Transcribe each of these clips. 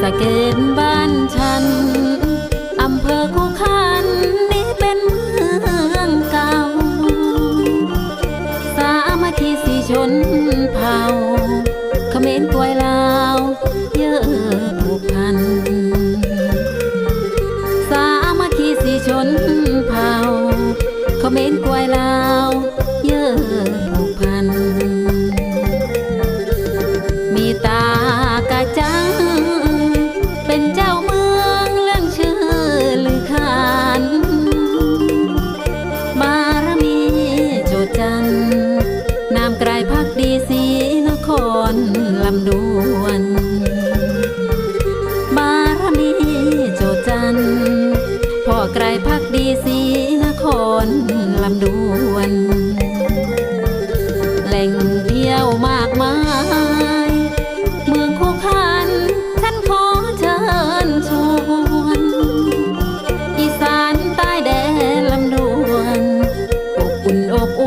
สะเกดบ้านฉัน อำเภอคูขันนี่เป็นเมืองเก่า สามัคคีสีชนเผ่าเขมรกวยลาว เยอะผูกพัน สามัคคีสีชนเผ่าเขมรกวยลาว เยอะ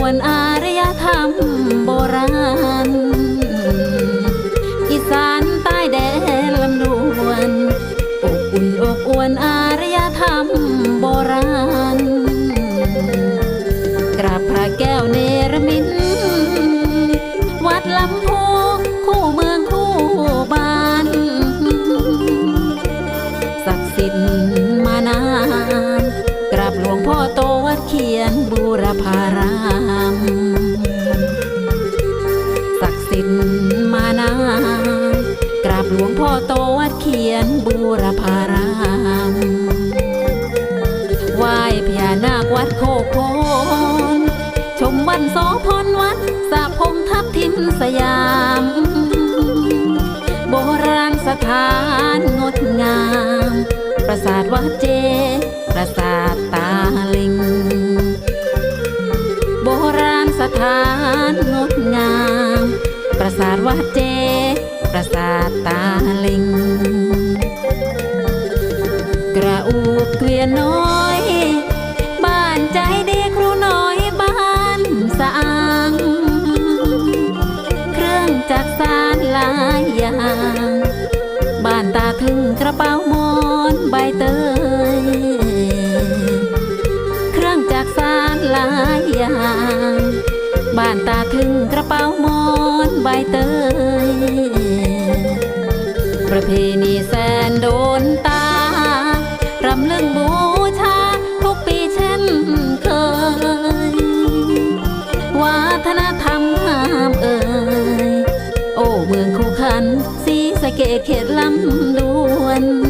วนอารยธรรมโบราณ อีสานใต้แดนลำดวนอบอุ่นอบอวนอารยธรรมโบราณ กราบพระแก้วเนรมิตวัดลำพูคู่เมืองคู่บ้านศักดิ์สิทธิ์มานานกราบหลวงพ่อโตวัดเขียนบูรพาราม บูรพารามไหว้พญานาควัดโคโคนชมวันโสพลวัดสะพงทับทิมสยาม โบราณสถานงดงาม ปราสาทวัดเจ ปราสาทตาลิง โบราณสถานงดงาม ปราสาทวัดเจ ปราสาทตาลิง กระอูบเกวียนน้อย บ้านใจดีครูน้อยบ้านสะอางเครื่องจักสานหลายอย่างบ้านตาถึงกระเป๋ามอนใบเตย เครื่องจักสานหลายอย่างบ้านตาถึงกระเป๋ามอนใบเตย ประเพณีแสนโดนต เค็กเขตลำดวน